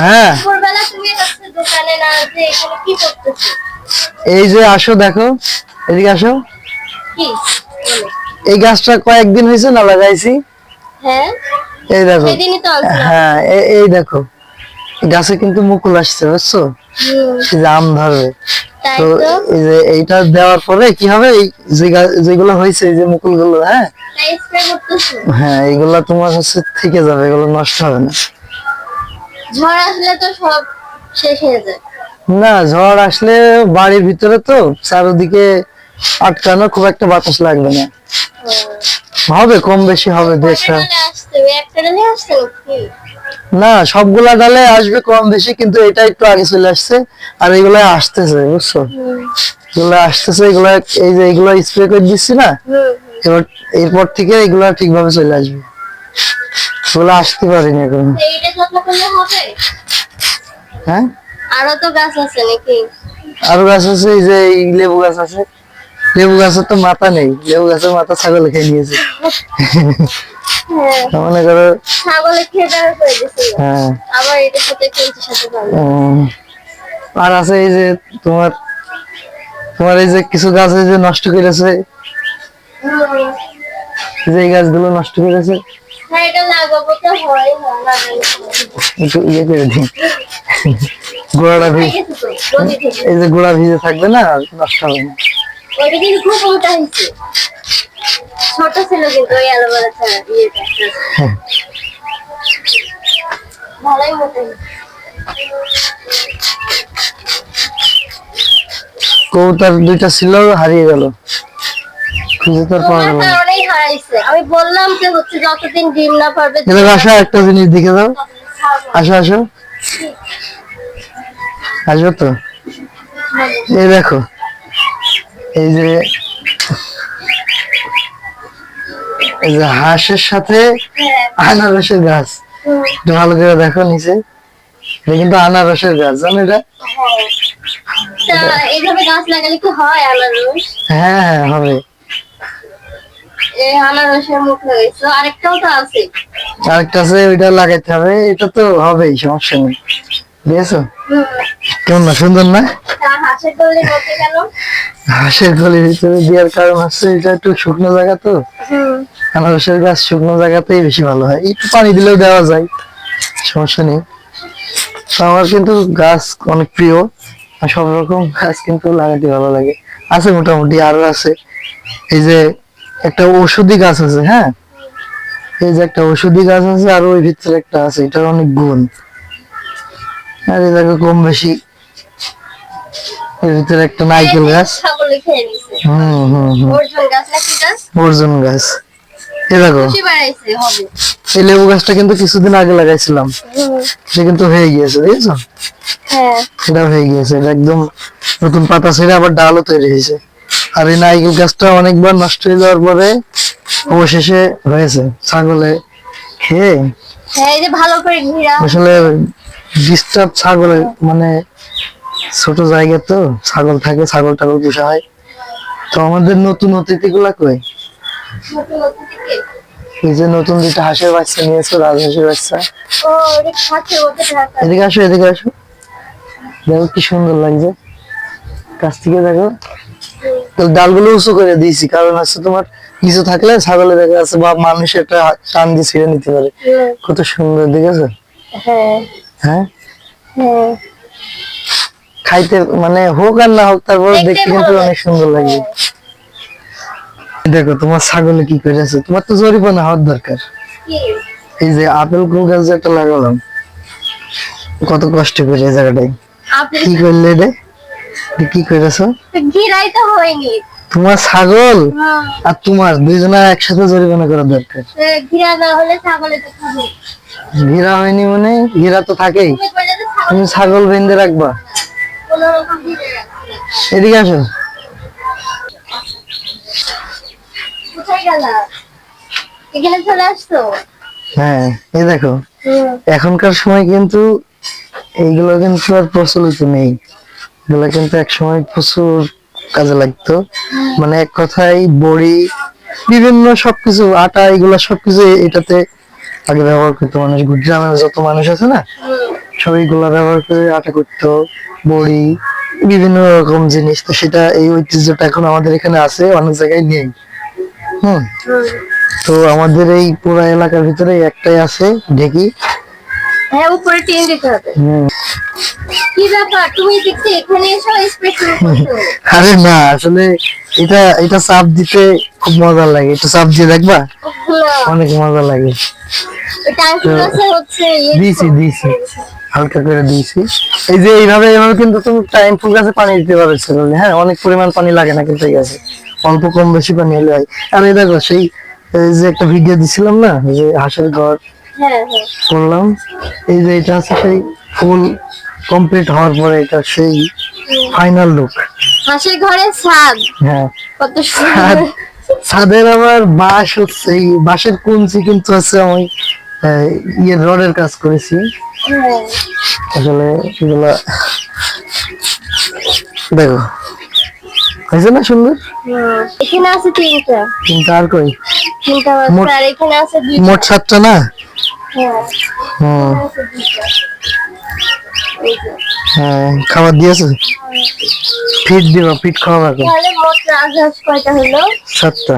হ্যাঁ। দুপুরবেলা তুমি হচ্ছে দোকানে না যে এখানে কি করতেছো? এই যে আসো দেখো এদিকে আসো। কি? এই গাছটা কয়েকদিন হয়েছে না লাগাইছি। হ্যাঁ? এই দেখো। হ্যাঁ এই দেখো। গাছে কিন্তু মুকুল আসছে বুঝছ? আম ধরবে। তো এই যে এইটা দেওয়ার পরে কি হবে? এই যেগুলো হয়েছে এই যে মুকুলগুলো হ্যাঁ হ্যাঁ এইগুলা তোমার হচ্ছে থেকে যাবে এগুলো নষ্ট হবে না। ঝড় আসলে তো সব শেষ হয়ে যায়। না ঝড় আসলে বাড়ির ভিতরে তো চারিদিকে আটকানো খুব একটা বাতাস লাগবে না। হবে কম বেশি হবে দু একটা কয়টা ডালে আসছে ওই একটা ডালে আসছে নাকি না সবগুলা ডালে আসবে কম বেশি কিন্তু এটা একটু আগে চলে আসছে আর এগুলা আসতেছে বুঝছ? এগুলো আসতেছে এগুলা এই যে এগুলো স্প্রে করে দিচ্ছি না এবার এরপর থেকে এগুলা ঠিকভাবে চলে আসবে। এগুলো আসতে পারিনি এখন। এইটা যত্ন করলে হবে? হ্যাঁ? আরও তো গাছ আছে নাকি? আরও গাছ আছে এই যে এই লেবু গাছ আছে। লেবু গাছের তো মাথা নেই লেবু গাছের মাথা ছাগল খেয়ে নিয়েছে। হ্যাঁ। মনে করো ছাগলে খেয়ে বের করে দিছিল হ্যাঁ। আবার এটার সাথে কেঞ্চির সাথে পাবে আর আছে এই যে তোমার তোমার এই যে কিছু গাছ এই যে নষ্ট করেছে। যে গাছগুলো নষ্ট করেছে। ইয়ে গোড়াটা ভিজে এই যে গোড়া ভিজে থাকবে না নষ্ট হবে না। ওইটা কিন্তু খুব মোটা হয়েছে। ছোট ছিল কিন্তু ওই অ্যালোভেরা ছাড়া ইয়েটা। হ্যাঁ। ভালোই মোটা হয়েছে। দুইটা ছিল হারিয়ে গেল। খুঁজে পাওয়া তোমার কারণেই হারাইছে। আমি বললাম যে হচ্ছে যতদিন ডিম না পারবে এবার আসো একটা জিনিস দেখে দাও। আসো আসো। আসো তো? এই দেখো। এই যে এই যে হাঁসের সাথে হ্যাঁ। আনারসের গাছ। একটু ভালো করে দেখো নিচে। এটা কিন্তু আনারসের গাছ জানো এটা। এইভাবে গাছ লাগালে কি আনারস? হ্যাঁ হ্যাঁ হবে। এই আনারসের মুখ লাগাইছো আরেকটাও তো আছে। আরেকটা আছে ওইটা লাগাইতে হবে। এটা তো হবেই সমস্যা নেই। বুঝেছ? কেমন না সুন্দর না? হাঁসের গলির ভিতরে দেওয়ার কারণ হচ্ছে এটা একটু শুকনো জায়গা তো। আনারসের গাছ শুকনো জায়গাতেই বেশি ভালো হয়। একটু পানি দিলেও দেওয়া যায় সমস্যা নেই। আমার কিন্তু গাছ অনেক প্রিয় আর সব রকম গাছ কিন্তু লাগাতে ভালো লাগে। আছে মোটামুটি আরও আছে। এই যে একটা ঔষধি গাছ আছে হ্যাঁ? এই যে একটা ঔষধি গাছ আছে আর ওই ভিতরে একটা আছে এটার অনেক গুণ। আর এই দেখো কম বেশি। এর ভিতরে একটা নাইকেল গাছ। হুম হুম হুম। অর্জুন গাছ এই দেখো। এই লেবু গাছটা কিন্তু কিছুদিন আগে লাগাইছিলাম। সে কিন্তু হয়ে গিয়েছে বুঝেছ? হ্যাঁ। এটা হয়ে গিয়েছে এটা একদম নতুন পাতা ছেড়ে আবার ডালও তৈরি হয়েছে। আর এই নাইকেল গাছটা অনেকবার নষ্ট হয়ে যাওয়ার পরে অবশেষে হয়েছে ছাগলে খেয়ে হ্যাঁ আসলে ডিস্টার্ব ছাগলে মানে ছোট জায়গা তো ছাগল থাকে ছাগল টাগল পোষা হয়। তো আমাদের নতুন অতিথি গুলা কই এই যে নতুন দুইটা হাঁসের বাচ্চা নিয়েছো রাজহাঁসের বাচ্চা। এদিকে আসো এদিকে আসো। দেখো কি সুন্দর লাগছে। কাছ থেকে দেখো। ডালগুলো উঁচু করে দিয়েছি কারণ হচ্ছে তোমার কিছু থাকলে ছাগলে দেখা যাচ্ছে বা মানুষ একটা টান দিয়ে ছিঁড়ে নিতে পারে। কত সুন্দর দেখেছ হ্যাঁ। হ্যাঁ? হ্যাঁ। খাইতে মানে হোক আর না হোক তারপর দেখতে কিন্তু অনেক সুন্দর লাগবে দেখো তোমার ছাগলে কি করে আছে? তোমার তো জরিপানা হওয়ার দরকার। এই যে আপেল কুল গাছ যে একটা লাগালাম কত কষ্ট করে এই জায়গাটায়। কি করলে রে? কি করেছ ঘিরাই তো হয়নি তোমার ছাগল? আর তোমার দুইজনের একসাথে জরিমানা করা দরকার। ঘিরা না হলে ছাগলে তো খাবে। হয়নি মানে? ঘেরা তো থাকেই। তুমি ছাগল। বেঁধে রাখবা। এদিকে আসো। এখানে চলে আসছো? হ্যাঁ এই দেখো। এখনকার সময় কিন্তু এইগুলো কিন্তু আর প্রচলিত নেই। এগুলো কিন্তু এক সময় প্রচুর কাজে লাগতো। মানে এক কথায় বড়ি বিভিন্ন সবকিছু আটা এগুলো সবকিছু এটাতে আগে ব্যবহার করতো মানুষ। গ্রামের যত মানুষ আছে না সবইগুলো ব্যবহার করে আটা করতো বড়ি বিভিন্ন রকম জিনিস। তো সেটা এই ঐতিহ্যটা এখন আমাদের এখানে আছে অনেক জায়গায় নেই। হুম। তো আমাদের এই পুরো এলাকার ভিতরে একটাই আছে ঢেকি হ্যাঁ উপরে টিন দিতে হবে। হুম। কি ব্যাপার? তুমি দেখতে এখানে এসো স্প্রে শুরু আরে না আসলে এটা এটা চাপ দিতে খুব মজা লাগে। একটু চাপ দিয়ে দেখবা? অনেক মজা লাগে। দিয়েছি দিয়েছি। হালকা করে দিয়েছি। এই যে এইভাবে এইভাবে কিন্তু তুমি টাইম ফুল গাছে পানি দিতে পারো করলে হ্যাঁ অনেক পরিমাণ পানি লাগে না কিন্তু এই গাছে। অল্প কম বেশি পানি হলে হয়। আর এই দেখো সেই এই যে একটা ভিডিও দিছিলাম না যে হাঁসের ঘর হ্যাঁ হ্যাঁ। করলাম। এই যে এটা আছে সেই ফুল কমপ্লিট হওয়ার পরে এটা সেই ফাইনাল লুক হাঁসের ঘরে ছাদ। হ্যাঁ। কত সুন্দর। ছাদের আবার বাঁশ হচ্ছে এই বাঁশের কুঞ্চি কিন্তু আছে আমি ইয়ের রডের কাজ করেছি। হ্যাঁ আসলে এগুলা দেখো হয়েছে না সুন্দর? এখানে আছে তিনটা। কিন্তু আর কই? তিনটা আর এখানে আছে মোট সাতটা না? হ্যাঁ। এখানে। হ্যাঁ খাবার দিয়েছে? ফিট দিবা ফিট খাওয়াবা হলো? সাতটা।